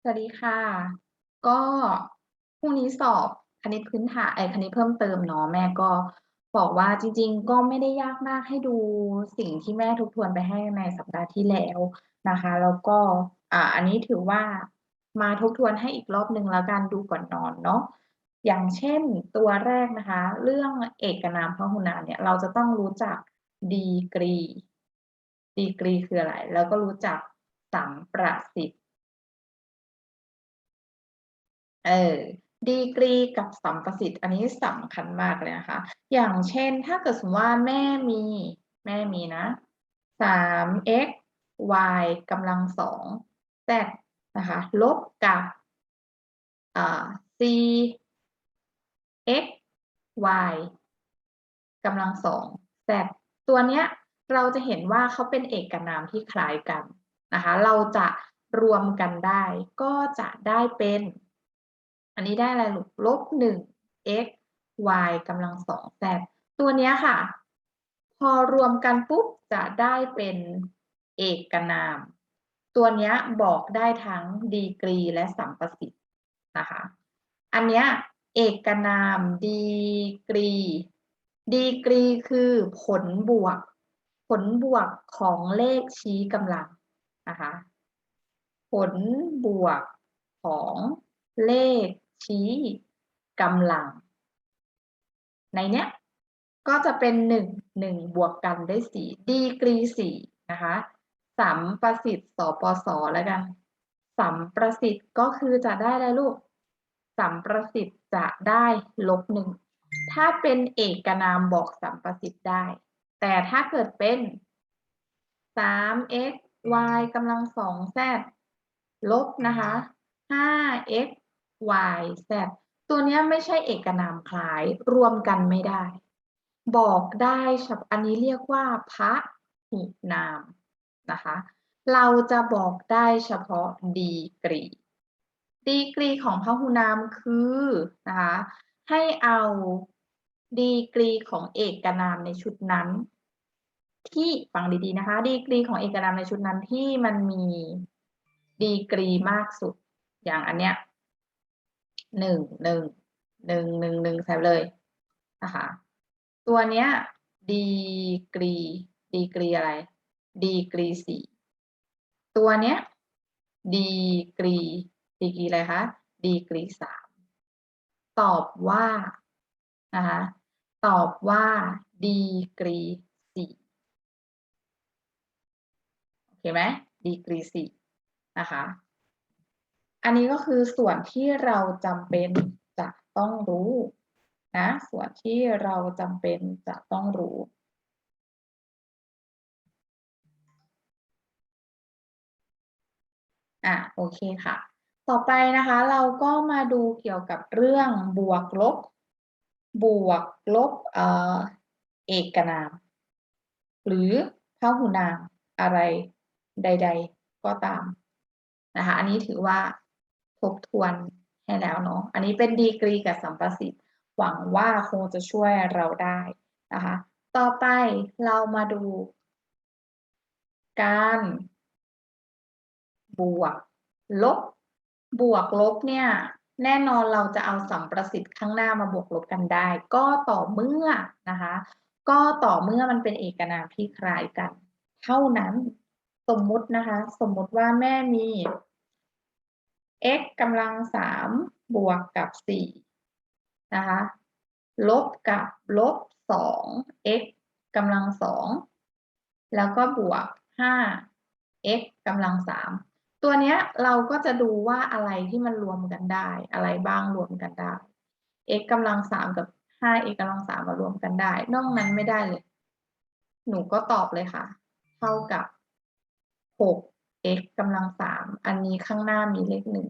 สวัสดีค่ะ ก็พรุ่งนี้สอบคณิตพื้นฐานไอ้คณิตเพิ่มเติมเนาะแม่ก็บอกว่าจริง ๆ ก็ไม่ได้ยากมากให้ดูสิ่งที่แม่ทบทวนไปให้ในสัปดาห์ที่แล้วนะคะ แล้วก็อ่าอันนี้ถือว่ามาทบทวนให้อีกรอบหนึ่งแล้วกันดูก่อนนอนเนาะอย่างเช่นตัวแรกนะคะ เรื่องเอกนามพหุนามเนี่ยเราจะต้องรู้จักดีกรี ดีกรีคืออะไร แล้วก็รู้จัก สัมประสิทธิ์เออดีกรีกับสัมประสิทธิ์อันนี้สำคัญมากเลยนะคะ อย่างเช่นถ้าเกิดสมมติว่าแม่มีแม่มีนะ 3x y กำลังสอง z นะคะลบกับอ่า c x y กำลังสอง z ตัวเนี้ยเราจะเห็นว่าเขาเป็นเอกนามที่คล้ายกัน นะคะ เราจะรวมกันได้ก็จะได้เป็น อันนี้ได้อะไรลูกลบหนึ่ง x y กำลังสอง z ตัวเนี้ยค่ะ พอรวมกันปุ๊บจะได้เป็นเอกนาม ตัวเนี้ยบอกได้ทั้งดีกรีและสัมประสิทธิ์นะคะ อันเนี้ยเอกนามดีกรี ดีกรีคือผลบวก ผลบวกของเลขชี้กำลัง นะคะ ผลบวกของเลขชี้กำลัง ในเนี้ยก็จะเป็นหนึ่งหนึ่งบวกกันได้สี่ดีกรีสี่นะคะสัมประสิทธิ์สปสแล้วกัน สัมประสิทธิ์ก็คือจะได้อะไรลูก สัมประสิทธิ์จะได้ลบหนึ่งถ้าเป็นเอกนามบอกสัมประสิทธิ์ได้ แต่ถ้าเกิดเป็น 3x y กำลังสอง z ลบนะคะ 5x y z ตัวนี้ไม่ใช่เอกนามคล้ายรวมกันไม่ได้ บอกได้ฉพาะอันนี้เรียกว่าพระหุนามนะคะ เราจะบอกได้เฉพาะดีกรี ดีกรีของพหุนามคือนะคะให้เอาดีกรีของเอกนามในชุดนั้น ที่ฟังดีๆนะคะ ดีกรีของเอกนามในชุดนั้นที่มันมีดีกรีมากสุด อย่างอันเนี้ยหนึ่งหนึ่งหนึ่งหนึ่งหนึ่งใส่เลยนะคะ ตัวเนี้ยดีกรีดีกรีอะไร ดีกรีสี่ตัวเนี้ยดีกรีดีกรีอะไรคะดีกรีสามตอบว่านะคะตอบว่าดีกรี สี่โอเคไหมดีกรีสี่นะคะ อันนี้ก็คือส่วนที่เราจำเป็นจะต้องรู้นะส่วนที่เราจำเป็นจะต้องรู้อะโอเคค่ะ ต่อไปนะคะเราก็มาดูเกี่ยวกับเรื่องบวกลบ บวกลบเอ่อเอกนาม หรือพหุนามอะไร ใด ๆ ก็ตามนะคะ อันนี้ถือว่าทบทวนให้แล้วเนาะ อันนี้เป็นดีกรีกับสัมประสิทธิ์ หวังว่าคงจะช่วยเราได้นะคะ ต่อไปเรามาดู การ บวก ลบ บวกลบเนี่ยแน่นอนเราจะเอาสัมประสิทธิ์ข้างหน้ามาบวกลบกันได้ ก็ต่อเมื่อนะคะ ก็ต่อเมื่อมันเป็นเอกนามที่คล้ายกัน เท่านั้น สมมุตินะคะ สมมุติว่าแม่มี x กำลังสามบวกกับสี่นะคะลบกับลบสอง x กำลังสองแล้วก็บวกห้า x กำลังสามตัวเนี้ยเราก็จะดูว่าอะไรที่มันรวมกันได้ อะไรบ้างรวมกันได้ x กำลังสามกับห้า x กำลังสามมารวมกันได้ นอกนั้นไม่ได้เลย หนูก็ตอบเลยค่ะ เท่ากับ หก x กำลังสามอันนี้ข้างหน้ามีเลขหนึ่ง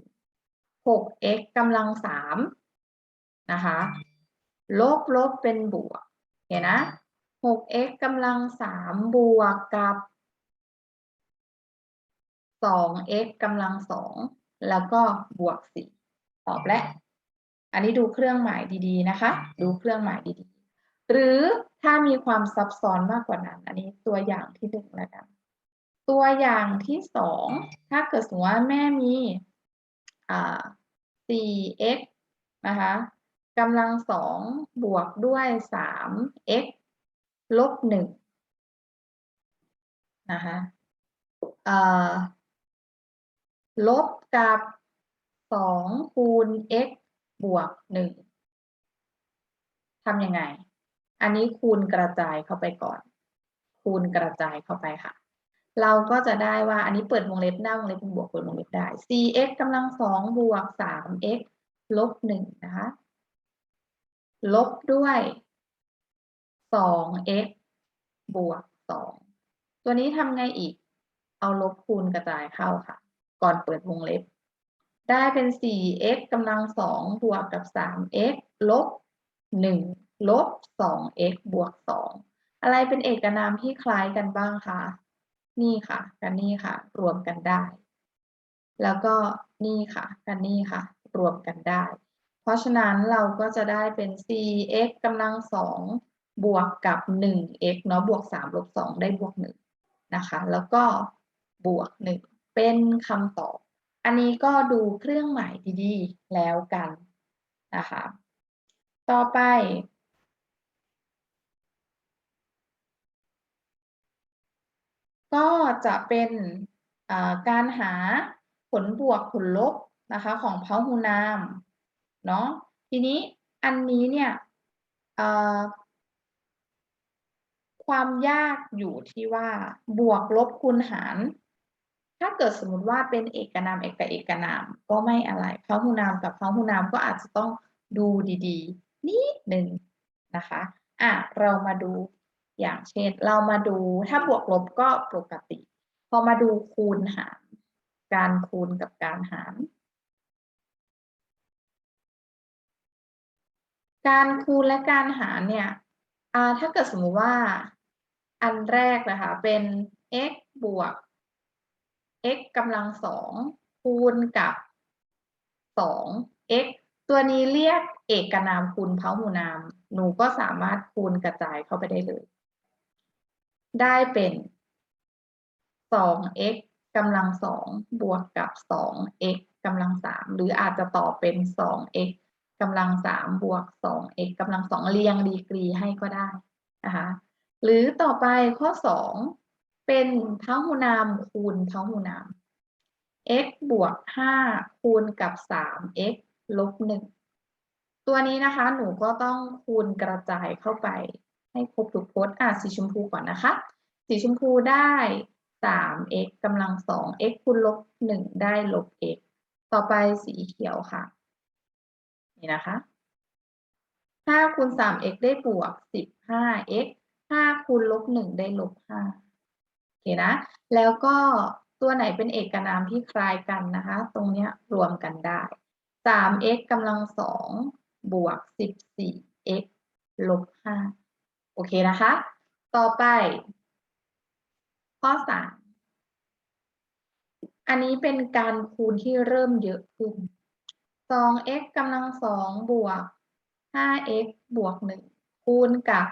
หก x กำลังสามนะคะ ลบลบเป็นบวก เห็นนะหก x กำลังสามบวกกับสอง x กำลังสองแล้วก็บวกสี่ตอบแล้วอันนี้ดูเครื่องหมายดีๆนะคะ ดูเครื่องหมายดีๆ หรือถ้ามีความซับซ้อนมากกว่านั้น อันนี้ตัวอย่างที่หนึ่งแล้วกัน ตัวอย่างที่สองถ้าเกิดสมมติว่าแม่มี อ่า 4x นะคะกำลังสองบวกด้วย 3x ลบหนึ่งนะคะเอ่อลบกับสองคูณ x บวกหนึ่งทำยังไง อันนี้คูณกระจายเข้าไปก่อน คูณกระจายเข้าไปค่ะ เราก็จะได้ว่าอันนี้เปิดวงเล็บหน้าวงเล็บเป็นบวกเปิดวงเล็บได้ 4x กำลังสองบวก 3x ลบหนึ่งนะคะ ลบด้วย 2x บวก2ตัวนี้ทำไงอีก เอาลบคูณกระจายเข้าค่ะ ก่อนเปิดวงเล็บ ได้เป็น 4x กำลังสองบวกกับ 3x ลบ1ลบ 2x บวก2อะไรเป็นเอกนามที่คล้ายกันบ้างคะ นี่ค่ะกันนี่ค่ะ รวมกันได้ แล้วก็นี่ค่ะกันนี่ค่ะ รวมกันได้ เพราะฉะนั้นเราก็จะได้เป็น 4x กำลังสองบวกกับ 1x เนาะบวก3ลบ2ได้บวก1นะคะ แล้วก็บวก 1 เป็นคำตอบ อันนี้ก็ดูเครื่องหมายดีๆ แล้วกันนะคะ ต่อไป ก็จะเป็นการหาผลบวกผลลบนะคะของพหูนามเนาะทีนี้อันนี้เนี่ยความยากอยู่ที่ว่าบวกลบคูณหาร ถ้าเกิดสมมติว่าเป็นเอกนามเอกกับเอกนามก็ไม่อะไรพหูนามกับพหูนามก็อาจจะต้องดูดีๆนิดหนึ่งนะคะอะเรามาดู อย่างเช่น เรามาดูถ้าบวกลบก็ปกติ พอมาดูคูณหาร การคูณกับการหาร การคูณและการหารเนี่ยถ้าเกิดสมมุติว่าอันแรกนะคะเป็น x บวก x กำลังสองคูณกับสอง x ตัวนี้เรียกเอกนามคูณพหูนาม หนูก็สามารถคูณกระจายเข้าไปได้เลย ได้เป็น 2x กำลังสองบวกกับ 2x กำลังสามหรืออาจจะต่อเป็น 2x กำลังสามบวก 2x กำลังสองเรียงดีกรีให้ก็ได้นะคะหรือต่อไปข้อ 2 เป็นพหูนามคูณพหูนาม x บวก 5 คูณกับ 3x ลบ 1 ตัวนี้นะคะ หนูก็ต้องคูณกระจายเข้าไป ให้ครบทุกพจน์อะสีชมพูก่อนนะคะ สีชมพูได้ 3x กำลัง 2x คูณลบ1ได้ลบ x ต่อไปสีเขียวค่ะ นี่นะคะ5คูณ 3x ได้บวก 15x ห้าคูณลบหนึ่งได้ลบห้าโอเคนะ แล้วก็ตัวไหนเป็นเอกนามที่คล้ายกันนะคะ ตรงเนี้ยรวมกันได้สาม x กำลังสองบวกสิบสี่ x ลบห้า โอเคนะคะ ต่อไป ข้อสามอันนี้เป็นการคูณที่เริ่มเยอะขึ้นสอง x กำลังสองบวกห้า x บวกหนึ่งคูณกับ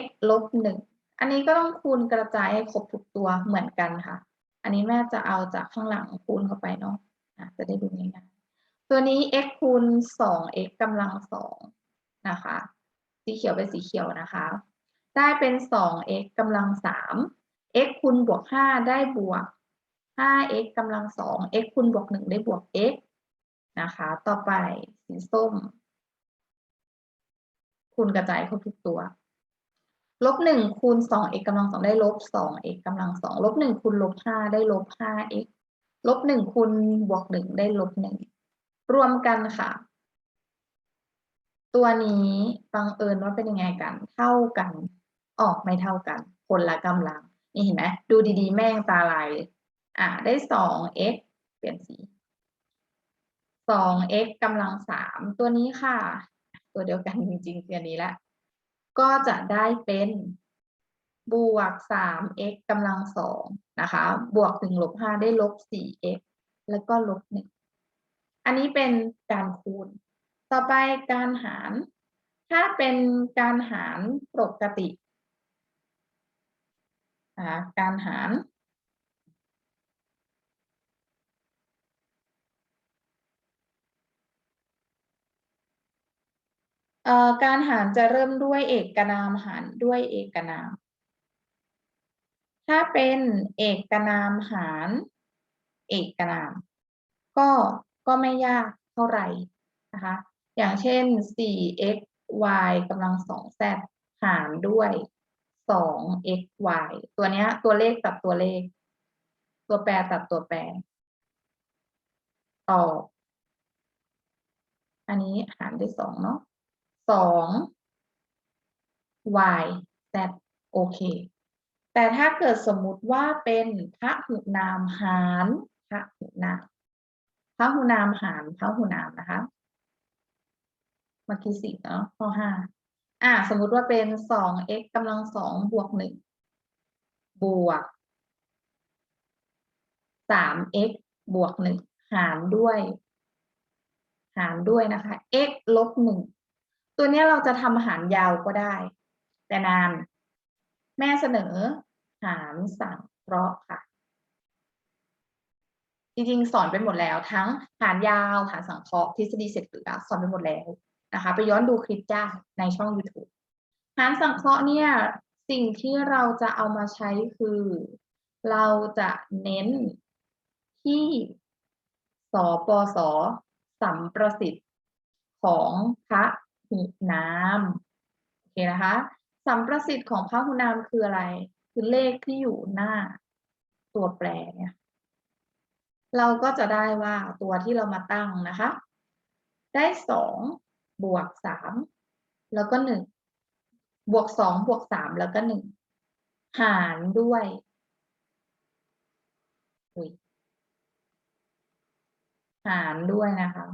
x ลบหนึ่งอันนี้ก็ต้องคูณกระจายให้ครบทุกตัวเหมือนกันค่ะ อันนี้แม่จะเอาจากข้างหลังคูณเข้าไปเนาะะจะได้ดูง่ายๆตัวนี้ x คูณสอง x กำลังสองนะคะ สีเขียวเป็นสีเขียวนะคะ ได้เป็นสอง x กำลังสาม x คูณบวกห้าได้บวกห้า x กำลังสอง x คูณบวกหนึ่งได้บวก x นะคะ ต่อไปสีส้ม คูณกระจายครบทุกตัว ลบหนึ่งคูณสอง x กำลังสองได้ลบสอง x กำลังสองลบหนึ่งคูณลบห้าได้ลบห้า x ลบหนึ่งคูณบวกหนึ่งได้ลบหนึ่งรวมกันค่ะ ตัวนี้บังเอิญว่าเป็นยังไงกัน เท่ากัน ออกไม่เท่ากัน คนละกำลัง นี่เห็นไหมดูดีๆ แม่งตาลายอ่าได้สอง x เปลี่ยนสีสอง x กำลังสามตัวนี้ค่ะ ตัวเดียวกันจริงๆตัวนี้แหละก็จะได้เป็นบวก 3x กำลังสองนะคะ บวก1ลบ5ได้ลบ 4x แล้วก็ลบ1อันนี้เป็นการคูณ ต่อไปการหาร ถ้าเป็นการหารปกติการหาร การหารจะเริ่มด้วยเอกนามหารด้วยเอกนาม ถ้าเป็นเอกนามหาร เอกนาม ก็ก็ไม่ยากเท่าไหร่นะคะ อย่างเช่น 4x y กำลัง 2z หารด้วย 2x y ตัวเนี้ยตัวเลขตัดตัวเลข ตัวแปรตัดตัวแปรตอบอันนี้หารด้วยสองเนาะสอง y z โอเค แต่ถ้าเกิดสมมุติว่าเป็นพระหุนามหารพระหุนามพระหุนามหารพระหุนามนะคะ มื่อกี้สี่เนาะข้อห้าอ่า สมมุติว่าเป็นสอง x กำลังสองบวกหนึ่งบวกสาม x บวกหนึ่งหารด้วย หารด้วยนะคะ x ลบหนึ่งตัวนี้เราจะทำหารยาวก็ได้ แต่นาน แม่เสนอ หารสังเคราะห์ค่ะ จริงๆ สอนไปหมดแล้ว ทั้งหารยาว หารสังเคราะห์ทฤษฎีเสร็จเหลือสอนไปหมดแล้ว นะคะไปย้อนดูคลิปจ้าในช่อง YouTube หารสังเคราะห์เนี่ยสิ่งที่เราจะเอามาใช้คือ เราจะเน้นที่สปสสัมประสิทธิ์ของพระหุนามโอเคนะคะสัมประสิทธิ์ของพระหุนามคืออะไร คือเลขที่อยู่หน้าตัวแปรเนี่ยเราก็จะได้ว่าตัวที่เรามาตั้งนะคะ ได้สอง บวกสามแล้วก็หนึ่งบวกสองบวกสามแล้วก็หนึ่งหารด้วยอุ้ยหารด้วยนะคะ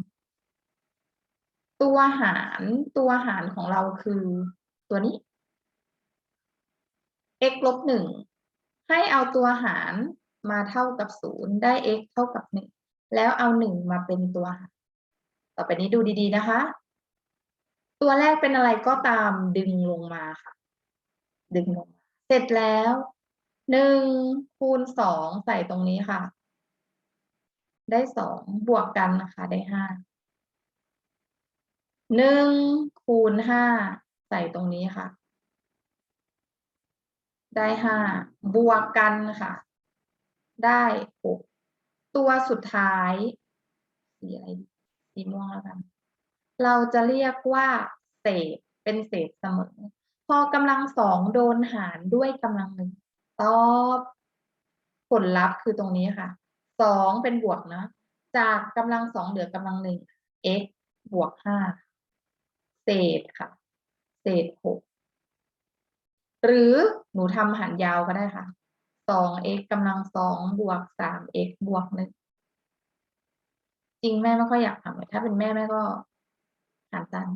ตัวหารตัวหารของเราคือตัวนี้ x ลบหนึ่งให้เอาตัวหารมาเท่ากับศูนย์ได้ x เท่ากับหนึ่งแล้วเอาหนึ่งมาเป็นตัวหาร ต่อไปนี้ดูดีๆนะคะ ตัวแรกเป็นอะไรก็ตามดึงลงมาค่ะ ดึงลงมาเสร็จแล้วหนึ่งคูณสองใส่ตรงนี้ค่ะ ได้สองบวกกันนะคะ ได้ห้าหนึ่งคูณห้าใส่ตรงนี้ค่ะ ได้ห้าบวกกันค่ะ ได้หกตัวสุดท้ายสีอะไรสีม่วงแล้วกัน เราจะเรียกว่าเศษเป็นเศษเสมอ พอกำลังสองโดนหารด้วยกำลังหนึ่งตอบผลลัพธ์คือตรงนี้ค่ะสองเป็นบวกนะ จากกำลังสองเหลือกำลังหนึ่ง x บวกห้าเศษค่ะ เศษหกหรือหนูทำหารยาวก็ได้ค่ะสอง x กำลังสองบวกสาม x บวกหนึ่งจริงแม่ไม่ค่อยอยากทำเลยถ้าเป็นแม่แม่ก็ารสั้น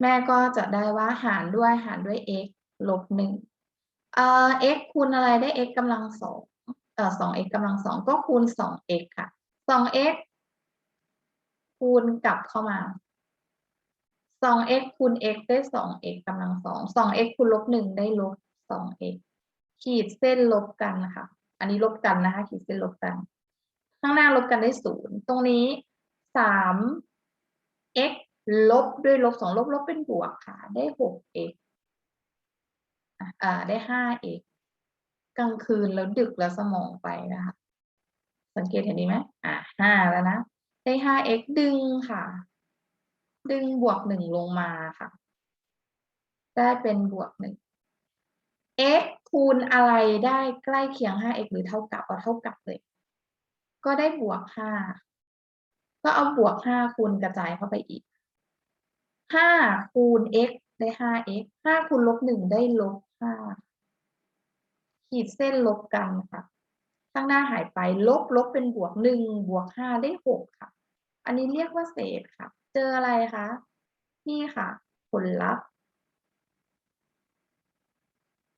แม่ก็จะได้ว่าหารด้วยหารด้วย x ลบหนึ่งเอ่อ x คูณอะไรได้ x กำลังสองเอ่อสอง x กำลังสองก็คูณสอง x ค่ะสอง x คูณกลับเข้ามา 2x คูณ x ได้ 2x กำลังสอง 2x คูณลบหนึ่งได้ลบ 2x ขีดเส้นลบกันนะคะอันนี้ลบกันนะคะ ขีดเส้นลบกัน ข้างหน้าลบกันได้ศูนย์ตรงนี้ 3x ลบด้วยลบสองลบลบเป็นบวกค่ะ ได้ 6x อ่าได้ 5x กลางคืนแล้วดึกแล้วสมองไปนะคะ สังเกตเห็นดีไหมอ่าห้าแล้วนะ ได้ 5x ดึงค่ะ ดึงบวกหนึ่งลงมาค่ะ ได้เป็นบวกหนึ่ง x คูณอะไรได้ใกล้เคียง 5x หรือเท่ากับเอาเท่ากับเลย ก็ได้บวก 5 ก็เอาบวก 5 คูณกระจายเข้าไปอีก 5 คูณ x ได้ 5x 5 คูณลบ 1 ได้ลบ 5 ขีดเส้นลบกันค่ะ ข้างหน้าหายไปลบลบเป็นบวก 1 บวก 5 ได้ 6 ค่ะ อันนี้เรียกว่าเศษค่ะ เจออะไรคะ นี่ค่ะ ผลลัพธ์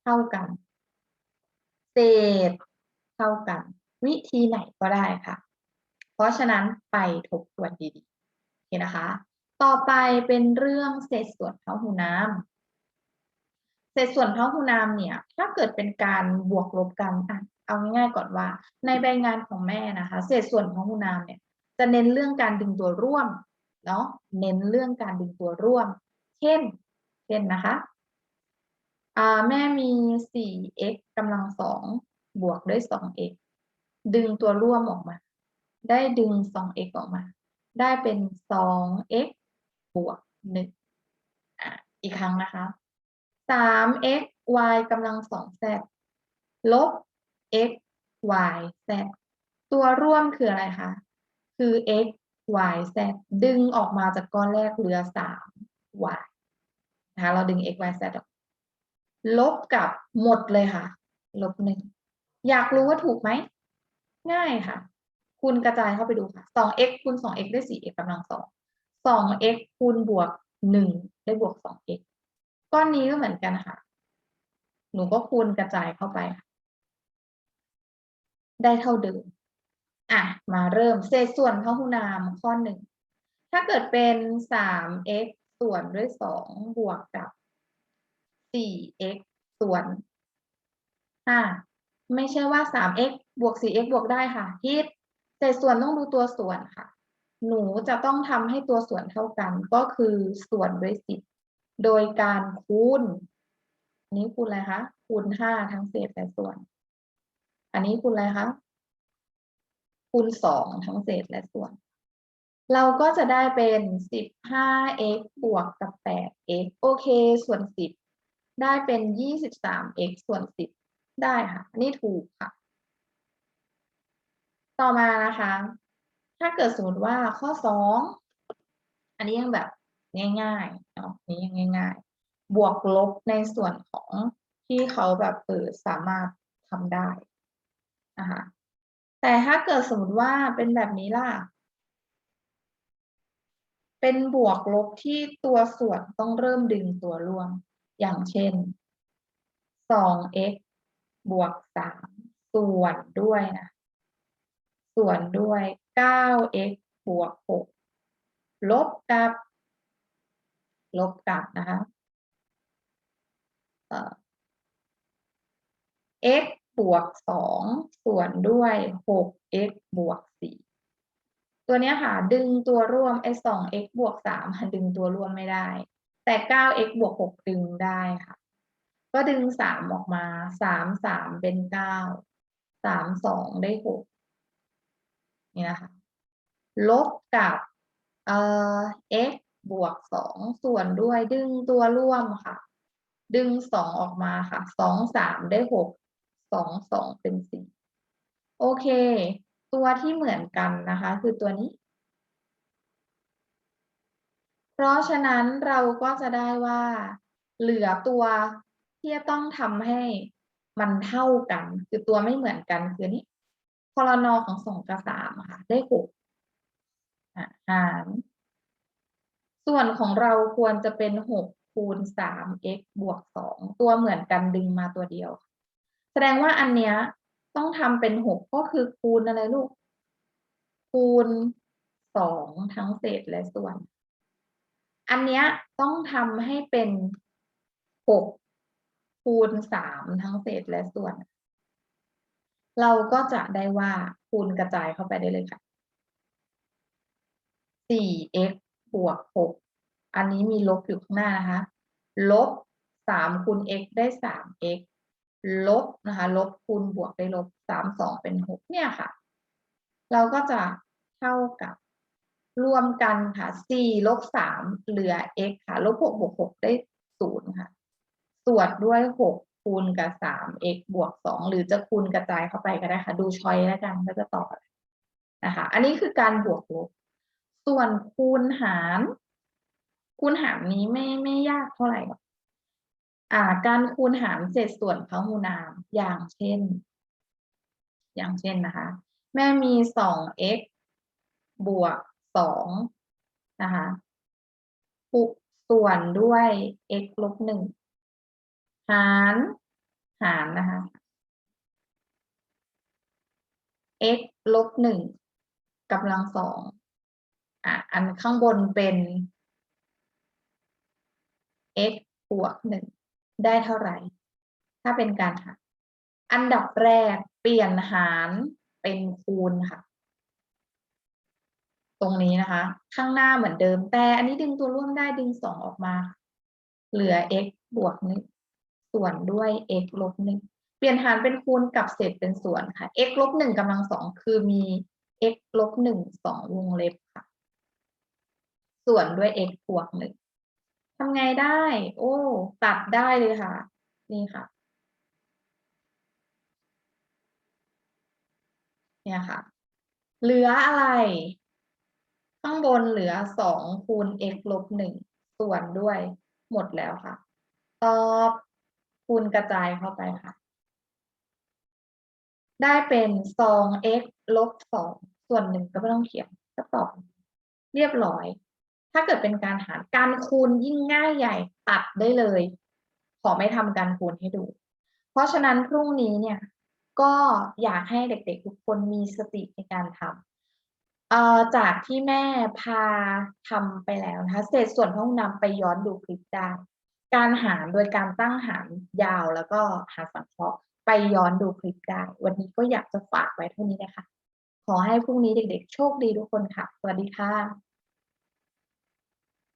เท่ากัน เศษเท่ากัน วิธีไหนก็ได้ค่ะ เพราะฉะนั้นไปทบทวนดีๆโอเคนะคะ ต่อไปเป็นเรื่องเศษส่วนพหุนามเศษส่วนพหูนามเนี่ย ถ้าเกิดเป็นการบวกลบกันอะเอาง่ายๆก่อนว่า ในใบงานของแม่นะคะ เศษส่วนพหูนามเนี่ย จะเน้นเรื่องการดึงตัวร่วมเนาะเน้นเรื่องการดึงตัวร่วม เช่น เช่นนะคะ อ่าแม่มี 4x กำลังสองบวกด้วย 2x ดึงตัวร่วมออกมา ได้ดึง 2x ออกมา ได้เป็น 2x บวก1อะอีกครั้งนะคะ 3x y กำลังสอง z ลบ x y z ตัวร่วมคืออะไรคะ คือ x y z ดึงออกมาจากก้อนแรกเหลือ 3 y นะคะ เราดึง x y z ออก ลบกับหมดเลยค่ะ ลบหนึ่ง อยากรู้ว่าถูกไหม ง่ายค่ะคุณกระจายเข้าไปดูค่ะ 2x คูณ 2x ได้ 4x กำลังสอง 2x คูณบวก 1 ได้บวก 2x ก้อนนี้ก็เหมือนกันค่ะ หนูก็คูณกระจายเข้าไป ได้เท่าเดิม อะ มาเริ่มเศษส่วนพหุนามข้อหนึ่ง ถ้าเกิดเป็น 3x ส่วนด้วย 2 บวกกับ 4x ส่วน5ไม่ใช่ว่า 3x บวก 4x บวกได้ค่ะคิดเศษส่วนต้องดูตัวส่วนค่ะ หนูจะต้องทำให้ตัวส่วนเท่ากัน ก็คือส่วนด้วย 10 โดยการคูณอันนี้คูณอะไรคะคูณ 5 ทั้งเศษและส่วน อันนี้คูณอะไรคะคูณ 2 ทั้งเศษและส่วน เราก็จะได้เป็น 15x บวกกับ 8x โอเค ส่วน 10 ได้เป็น 23x ส่วน10ได้ค่ะนนี้ถูกค่ะ ต่อมานะคะ ถ้าเกิดสมมติว่าข้อ2อันนี้ยังแบบง่ายๆเนาะนี้ยังง่าย ๆ บวกลบในส่วนของที่เขาแบบเออสามารถทำได้นะคะแต่ถ้าเกิดสมมติว่าเป็นแบบนี้ล่ะ เป็นบวกลบที่ตัวส่วนต้องเริ่มดึงตัวร่วม อย่างเช่น 2x บวก 3 ส่วนด้วยนะ ส่วนด้วย 9x บวก 6 ลบกับ ลบกับนะคะเอ่อ x บวก 2 ส่วนด้วย 6x บวก 4 ตัวเนี้ยค่ะ ดึงตัวร่วมไอ้ 2x บวก 3 มันดึงตัวร่วมไม่ได้ แต่ 9x บวก 6 ดึงได้ค่ะ ก็ดึง 3 ออกมา 3 3 เป็น 9 3 2 ได้ 6 นี่นะคะ ลบกับเอ่อ x บวก 2 ส่วนด้วยดึงตัวร่วมค่ะ ดึง 2 ออกมาค่ะ 2 3 ได้ 6 2 2 เป็น 4 โอเค ตัวที่เหมือนกันนะคะ คือตัวนี้ เพราะฉะนั้นเราก็จะได้ว่า เหลือตัวที่จะต้องทำให้มันเท่ากัน คือตัวไม่เหมือนกันคือนี้พลนอของสองกับสามค่ะ ได้หกหารส่วนของเราควรจะเป็นหกคูณสาม x บวกสองตัวเหมือนกันดึงมาตัวเดียว แสดงว่าอันเนี้ยต้องทำเป็นหกก็คือคูณอะไรลูก คูณสองทั้งเศษและส่วน อันเนี้ยต้องทำให้เป็นหกคูณสามทั้งเศษและส่วน เราก็จะได้ว่าคูณกระจายเข้าไปได้เลยค่ะ 4x บวก 6 อันนี้มีลบอยู่ข้างหน้านะคะ ลบ 3 คูณ x ได้ 3x ลบนะคะ ลบคูณบวกได้ลบ 3 2 เป็น 6 เนี่ยค่ะ เราก็จะเท่ากับ รวมกันค่ะ4ลบ3เหลือ x ค่ะลบ6บวก6ได้0ค่ะ ส่วนด้วย 6 คูณกับ 3x บวก 2 หรือจะคูณกระจายเข้าไปก็ได้ค่ะ ดูช้อยแล้วกันก็จะตอบนะคะ อันนี้คือการบวกลบ ส่วนคูณหาร คูณหารนี้ไม่ไม่ยากเท่าไหร่หรอกอ่า การคูณหารเศษส่วนพหูนาม อย่างเช่น อย่างเช่นนะคะ แม่มี 2x บวก 2นะคะส่วนด้วย x ลบ1หารหารนะคะ x ลบ1กำลังสองอะอันข้างบนเป็น x บวกหนึ่งได้เท่าไหร่ ถ้าเป็นการหารอันดับแรกเปลี่ยนหารเป็นคูณค่ะ รงนี้นะคะ ข้างหน้าเหมือนเดิม แต่อันนี้ดึงตัวร่วมได้ดึงสองออกมา เหลือ x บวกหนึ่งส่วนด้วย x ลบหนึ่งเปลี่ยนหารเป็นคูณกับเศษเป็นส่วนค่ะ x ลบหนึ่งกำลังสองคือมี x ลบหนึ่งสองวงเล็บค่ะ ส่วนด้วย x บวกหนึ่งทำไงได้ โอ้ ตัดได้เลยค่ะ นี่ค่ะ เนี่ยค่ะ เหลืออะไร ข้างบนเหลือสองคูณ x ลบหนึ่งส่วนด้วยหมดแล้วค่ะ ตอบคูณกระจายเข้าไปค่ะ ได้เป็นสอง x ลบสองส่วนหนึ่งก็ไม่ต้องเขียนก็ตอบเรียบร้อย ถ้าเกิดเป็นการหารการคูณยิ่งง่ายใหญ่ตัดได้เลย ขอไม่ทำการคูณให้ดู เพราะฉะนั้นพรุ่งนี้เนี่ยก็อยากให้เด็กๆทุกคนมีสติในการทำ อ่อจากที่แม่พาทำไปแล้วนะคะเศษส่วนของนำไปย้อนดูคลิปได้การหารโดยการตั้งหารยาวแล้วก็หารสังเคราะห์ไปย้อนดูคลิปได้ วันนี้ก็อยากจะฝากไว้เท่านี้นะคะ ขอให้พรุ่งนี้เด็กๆ โชคดีทุกคนค่ะ สวัสดีค่ะ